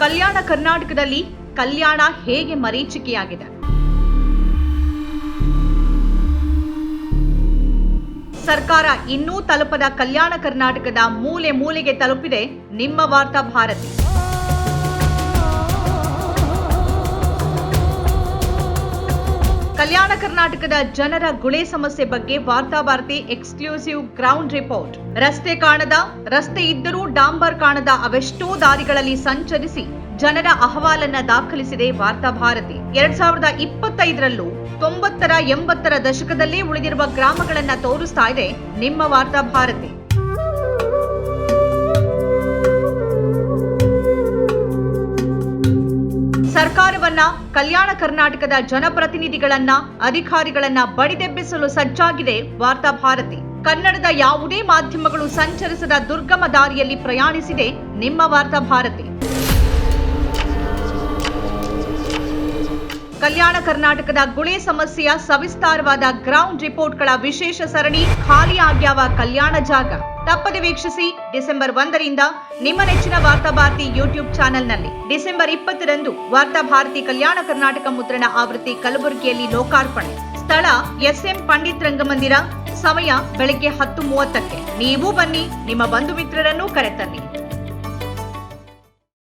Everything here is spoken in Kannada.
ಕಲ್ಯಾಣ ಕರ್ನಾಟಕದಲ್ಲಿ ಕಲ್ಯಾಣ ಹೇಗೆ ಮರೀಚಿಕೆಯಾಗಿದೆ? ಸರ್ಕಾರ ಇನ್ನೂ ತಲುಪದ ಕಲ್ಯಾಣ ಕರ್ನಾಟಕದ ಮೂಲೆ ಮೂಲೆಗೆ ತಲುಪಿದೆ ನಿಮ್ಮ ವಾರ್ತಾ ಭಾರತಿ. ಕಲ್ಯಾಣ ಕರ್ನಾಟಕದ ಜನರ ಗುಳೆ ಸಮಸ್ಯೆ ಬಗ್ಗೆ ವಾರ್ತಾಭಾರತಿ ಎಕ್ಸ್ಕ್ಲೂಸಿವ್ ಗ್ರೌಂಡ್ ರಿಪೋರ್ಟ್. ರಸ್ತೆ ಕಾಣದ, ರಸ್ತೆ ಇದ್ದರೂ ಡಾಂಬರ್ ಕಾಣದ ಅವೆಷ್ಟೋ ದಾರಿಗಳಲ್ಲಿ ಸಂಚರಿಸಿ ಜನರ ಅಹವಾಲನ್ನ ದಾಖಲಿಸಿದೆ ವಾರ್ತಾ ಭಾರತಿ. ಎರಡ್ ಸಾವಿರದ ಇಪ್ಪತ್ತೈದರಲ್ಲೂ ತೊಂಬತ್ತರ, ಎಂಬತ್ತರ ದಶಕದಲ್ಲೇ ಉಳಿದಿರುವ ಗ್ರಾಮಗಳನ್ನ ತೋರಿಸ್ತಾ ಇದೆ ನಿಮ್ಮ ವಾರ್ತಾ ಸರ್ಕಾರವನ್ನ ಕಲ್ಯಾಣ ಕರ್ನಾಟಕದ ಜನಪ್ರತಿನಿಧಿಗಳನ್ನ, ಅಧಿಕಾರಿಗಳನ್ನ ಬಡಿದೆಬ್ಬಿಸಲು ಸಜ್ಜಾಗಿದೆ ವಾರ್ತಾ ಭಾರತಿ. ಕನ್ನಡದ ಯಾವುದೇ ಮಾಧ್ಯಮಗಳು ಸಂಚರಿಸದ ದುರ್ಗಮ ದಾರಿಯಲ್ಲಿ ಪ್ರಯಾಣಿಸಿದೆ ನಿಮ್ಮ ವಾರ್ತಾ ಭಾರತಿ. ಕಲ್ಯಾಣ ಕರ್ನಾಟಕದ ಗುಳೆ ಸಮಸ್ಯೆಯ ಸವಿಸ್ತಾರವಾದ ಗ್ರೌಂಡ್ ರಿಪೋರ್ಟ್ಗಳ ವಿಶೇಷ ಸರಣಿ ಖಾಲಿ ಆಗ್ಯಾವ ಕಲ್ಯಾಣ ಜಾಗ. ತಪ್ಪದೆ ವೀಕ್ಷಿಸಿ ಡಿಸೆಂಬರ್ ಒಂದರಿಂದ ನಿಮ್ಮ ನೆಚ್ಚಿನ ವಾರ್ತಾ ಭಾರತಿ ಯೂಟ್ಯೂಬ್ ಚಾನೆಲ್ನಲ್ಲಿ. ಡಿಸೆಂಬರ್ ಇಪ್ಪತ್ತರಂದು ವಾರ್ತಾ ಭಾರತಿ ಕಲ್ಯಾಣ ಕರ್ನಾಟಕ ಮುದ್ರಣ ಆವೃತ್ತಿ ಕಲಬುರಗಿಯಲ್ಲಿ ಲೋಕಾರ್ಪಣೆ. ಸ್ಥಳ ಎಸ್ಎಂ ಪಂಡಿತ್ ರಂಗಮಂದಿರ. ಸಮಯ ಬೆಳಗ್ಗೆ ಹತ್ತು ಮೂವತ್ತಕ್ಕೆ. ನೀವು ಬನ್ನಿ, ನಿಮ್ಮ ಬಂಧು ಮಿತ್ರರನ್ನು ಕರೆತನ್ನಿ.